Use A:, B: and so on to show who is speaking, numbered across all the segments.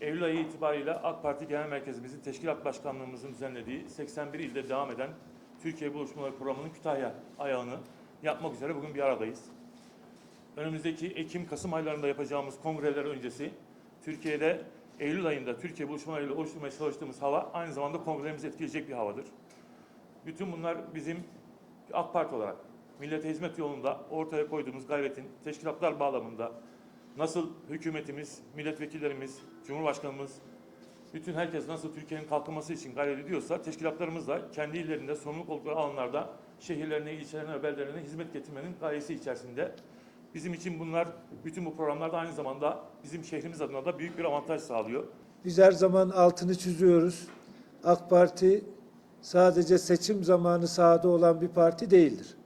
A: Eylül ayı itibariyle AK Parti Genel Merkezimizin Teşkilat Başkanlığımızın düzenlediği 81 ilde devam eden Türkiye Buluşmaları Programı'nın Kütahya ayağını yapmak üzere bugün bir aradayız. Önümüzdeki Ekim-Kasım aylarında yapacağımız kongreler öncesi Türkiye'de Eylül ayında Türkiye buluşmalarıyla oluşturmaya çalıştığımız hava aynı zamanda kongremizi etkileyecek bir havadır. Bütün bunlar bizim AK Parti olarak millete hizmet yolunda ortaya koyduğumuz gayretin teşkilatlar bağlamında nasıl hükümetimiz, milletvekillerimiz, Cumhurbaşkanımız, bütün herkes nasıl Türkiye'nin kalkınması için gayret ediyorsa teşkilatlarımız da kendi illerinde sorumluluk oldukları alanlarda şehirlerine, ilçelerine beldelerine hizmet getirmenin gayesi içerisinde. Bizim için bunlar, bütün bu programlarda aynı zamanda bizim şehrimiz adına da büyük bir avantaj sağlıyor.
B: Biz her zaman altını çiziyoruz. AK Parti sadece seçim zamanı sahada olan bir parti değildir.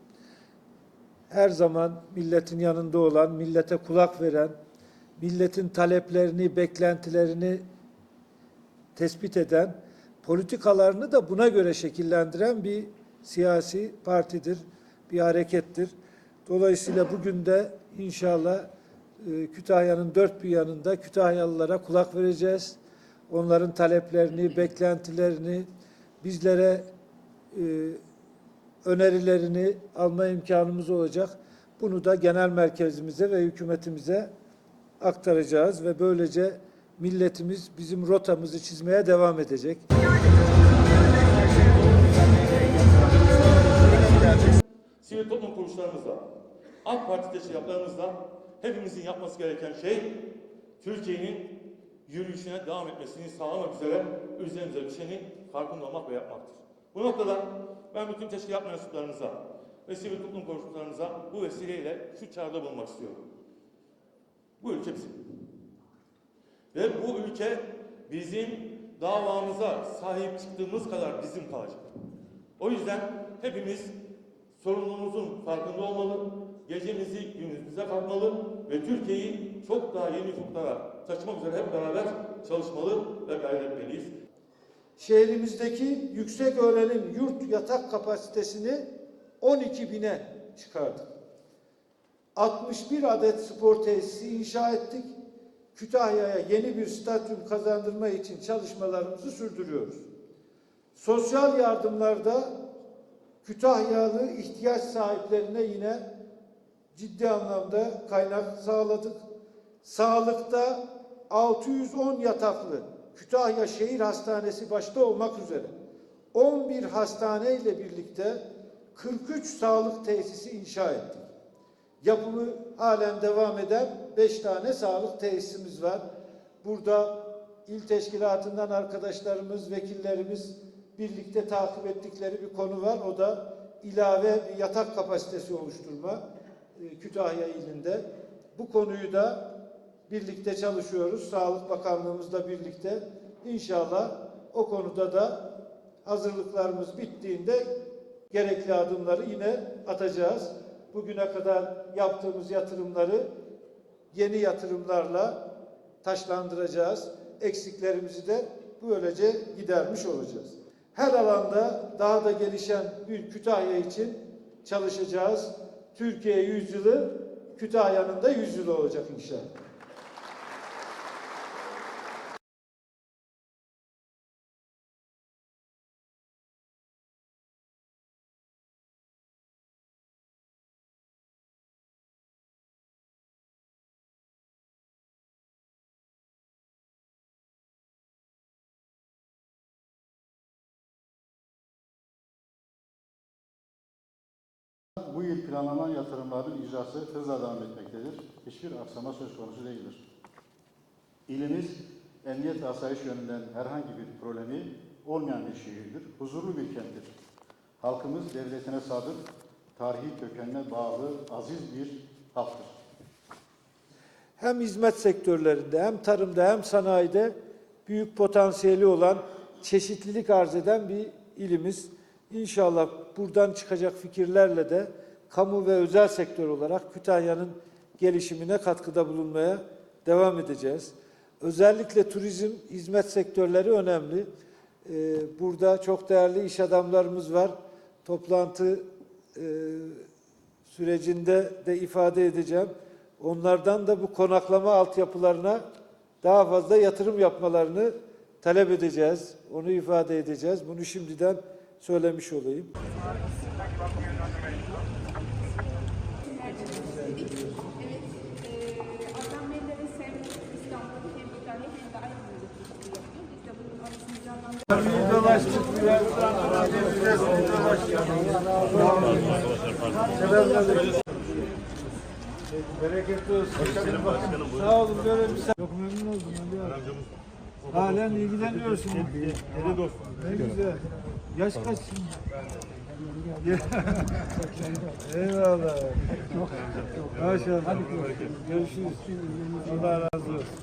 B: Her zaman milletin yanında olan, millete kulak veren, milletin taleplerini, beklentilerini tespit eden, politikalarını da buna göre şekillendiren bir siyasi partidir, bir harekettir. Dolayısıyla bugün de inşallah e, Kütahya'nın dört bir yanında Kütahyalılara kulak vereceğiz. Onların taleplerini, beklentilerini, bizlere e, önerilerini alma imkanımız olacak. Bunu da genel merkezimize ve hükümetimize aktaracağız ve böylece milletimiz bizim rotamızı çizmeye devam edecek.
A: Sivil toplum kuruluşlarımızla, AK Parti teşkilatlarımızla hepimizin yapması gereken şey Türkiye'nin yürüyüşüne devam etmesini sağlamak üzere üzerimize düşeni farkında olmak ve yapmaktır. Bu noktada ben bütün teşkilat mensuplarımıza ve sivil toplum kuruluşlarımıza bu vesileyle şu çağrıda bulunmak istiyorum. Bu ülke bizim. Ve bu ülke bizim davamıza sahip çıktığımız kadar bizim kalacak. O yüzden hepimiz sorumluluğumuzun farkında olmalı, gecemizi gündüzümüze kalkmalı ve Türkiye'yi çok daha yeni ufuklara taşımak üzere hep beraber çalışmalı ve gayret etmeliyiz.
B: Şehrimizdeki yüksek öğrenim yurt yatak kapasitesini 12 bine çıkardık. 61 adet spor tesisi inşa ettik. Kütahya'ya yeni bir stadyum kazandırma için çalışmalarımızı sürdürüyoruz. Sosyal yardımlarda Kütahyalı ihtiyaç sahiplerine yine ciddi anlamda kaynak sağladık. Sağlıkta 610 yataklı Kütahya Şehir Hastanesi başta olmak üzere 11 hastane ile birlikte 43 sağlık tesisi inşa ettik. Yapımı halen devam eden 5 tane sağlık tesisimiz var. Burada il teşkilatından arkadaşlarımız, vekillerimiz birlikte takip ettikleri bir konu var. O da ilave bir yatak kapasitesi oluşturma e, Kütahya ilinde. Bu konuyu da birlikte çalışıyoruz. Sağlık Bakanlığımızla birlikte. İnşallah o konuda da hazırlıklarımız bittiğinde gerekli adımları yine atacağız. Bugüne kadar yaptığımız yatırımları yeni yatırımlarla taşlandıracağız. Eksiklerimizi de böylece gidermiş olacağız. Her alanda daha da gelişen bir Kütahya için çalışacağız. Türkiye yüzyılı Kütahya'nın da yüzyılı olacak inşallah.
C: Bu yıl planlanan yatırımların icrası hızla devam etmektedir. Hiçbir aksama söz konusu değildir. İlimiz emniyet asayiş yönünden herhangi bir problemi olmayan bir şehirdir. Huzurlu bir kenttir. Halkımız devletine sadık, tarihi kökenine bağlı, aziz bir halktır.
B: hem hizmet sektörlerinde hem tarımda hem sanayide büyük potansiyeli olan çeşitlilik arz eden bir ilimiz. İnşallah buradan çıkacak fikirlerle de kamu ve özel sektör olarak Kütahya'nın gelişimine katkıda bulunmaya devam edeceğiz. Özellikle turizm, hizmet sektörleri önemli. Ee, Burada çok değerli iş adamlarımız var. Toplantı e, sürecinde de ifade edeceğim. Onlardan da bu konaklama altyapılarına daha fazla yatırım yapmalarını talep edeceğiz. Onu ifade edeceğiz. Bunu şimdiden söylemiş olayım. Bereketli olsun. Sağ olun böyle bir Çok memnun oldum Ali abi. Halen ilgileniyorsun. Ne güzel. Yaş kaç şimdi? Eyvallah. Maşallah. Görüşürüz. Allah razı olsun.